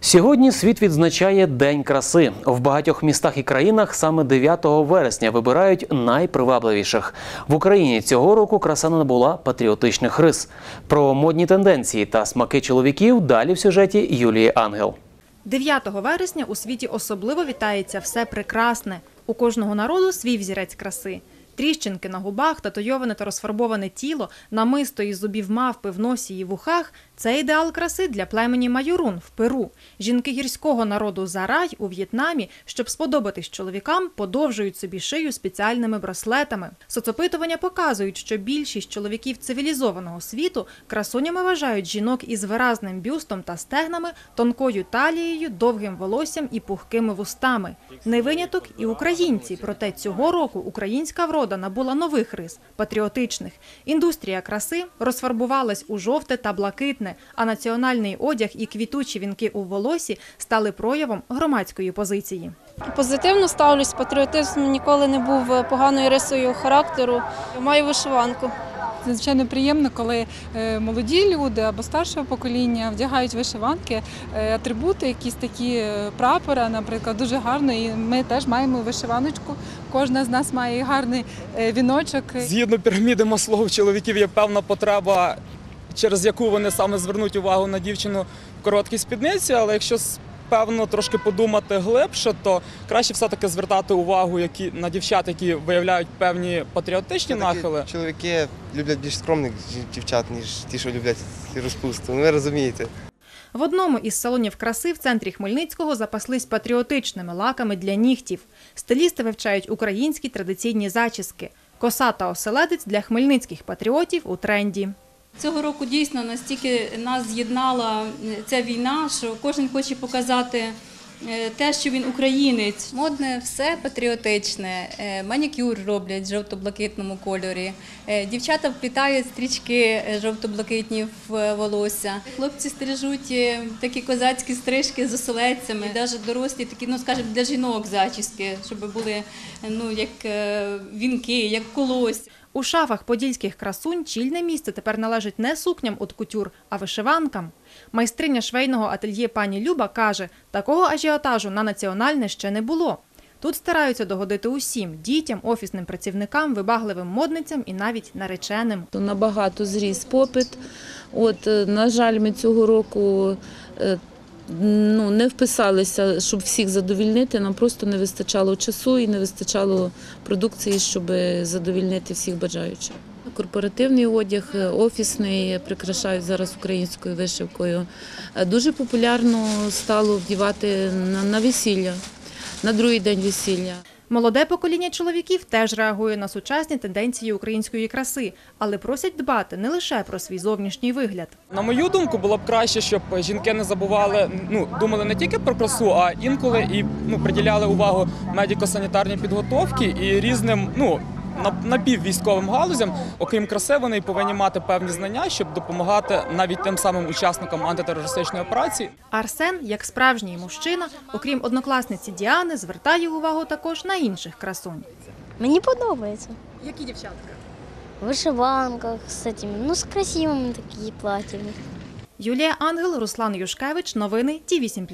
Сьогодні світ відзначає День краси. В багатьох містах і країнах саме 9 вересня вибирають найпривабливіших. В Україні цього року краса набула патріотичних рис. Про модні тенденції та смаки чоловіків далі в сюжеті Юлії Ангел. 9 вересня у світі особливо вітається все прекрасне. У кожного народу свій взірець краси. Тріщинки на губах, татуйоване та розфарбоване тіло, намисто із зубів мавпи в носі і вухах – це ідеал краси для племені Майорун в Перу. Жінки гірського народу Зарай у В'єтнамі, щоб сподобатись чоловікам, подовжують собі шию спеціальними браслетами. Соцопитування показують, що більшість чоловіків цивілізованого світу красунями вважають жінок із виразним бюстом та стегнами, тонкою талією, довгим волоссям і пухкими вустами. Не виняток і українці. Проте цього року українська врода набула нових рис патріотичних. Індустрія краси розфарбувалась у жовте та блакитне, а національний одяг і квітучі вінки у волосі стали проявом громадської позиції. Позитивно ставлюсь, патріотизм ніколи не був поганою рисою характеру. Маю вишиванку. Надзвичайно приємно, коли е, молоді люди або старшого покоління вдягають вишиванки, е, атрибути, якісь такі е, прапора, наприклад, дуже гарно. І ми теж маємо вишиваночку. Кожна з нас має гарний віночок. Згідно піраміди Маслоу, чоловіків є певна потреба, через яку вони саме звернуть увагу на дівчину в короткій спідниці, але якщо певно трошки подумати глибше, то краще все-таки звертати увагу які, на дівчат, які виявляють певні патріотичні Все-таки нахили. Чоловіки люблять більш скромних дівчат, ніж ті, що люблять розпусту. Ну, ви розумієте. В одному із салонів краси в центрі Хмельницького запаслись патріотичними лаками для нігтів. Стилісти вивчають українські традиційні зачіски. Коса та оселедець для хмельницьких патріотів у тренді. Цього року дійсно настільки нас з'єднала е, ця війна, що кожен хоче показати е, те, що він українець. Модне все патріотичне, Е, манікюр роблять в жовто-блакитному кольорі. Дівчата вплітають стрічки жовто-блакитні в волосся. Хлопці стрижуть такі козацькі стрижки з оселедцями, навіть дорослі такі, ну скажімо, для жінок зачіски, щоб були ну як вінки, як колось. У шафах подільських красунь чільне місце тепер належить не сукням от кутюр, а вишиванкам. Майстриня швейного ательє пані Люба каже, такого ажіотажу на національне ще не було. Тут стараються догодити усім дітям, офісним працівникам, вибагливим модницям і навіть нареченим. То набагато зріс попит. От, е, на жаль, ми цього року е, ну, не вписалися, щоб всіх задовільнити. Нам просто не вистачало часу і не вистачало продукції, щоб задовільнити всіх бажаючих. Корпоративний одяг, е, офісний прикрашають зараз українською вишивкою. Е, Дуже популярно стало вдівати на, на весілля, на другий день весілля. Молоде покоління чоловіків теж реагує на сучасні тенденції української краси, але просять дбати не лише про свій зовнішній вигляд. На мою думку, було б краще, щоб жінки не забували, ну думали не тільки про красу, а інколи і ну приділяли увагу медико-санітарній підготовці і різним, ну. На- Напіввійськовим галузям, окрім краси, вони повинні мати певні знання, щоб допомагати навіть тим самим учасникам антитерористичної операції. Арсен, як справжній мужчина, окрім однокласниці Діани, звертає увагу також на інших красунь. Мені подобається. Які дівчатка? В вишиванках з цими, ну з красивими такі платями. Юлія Ангел, Руслан Юшкевич. Новини Ті 8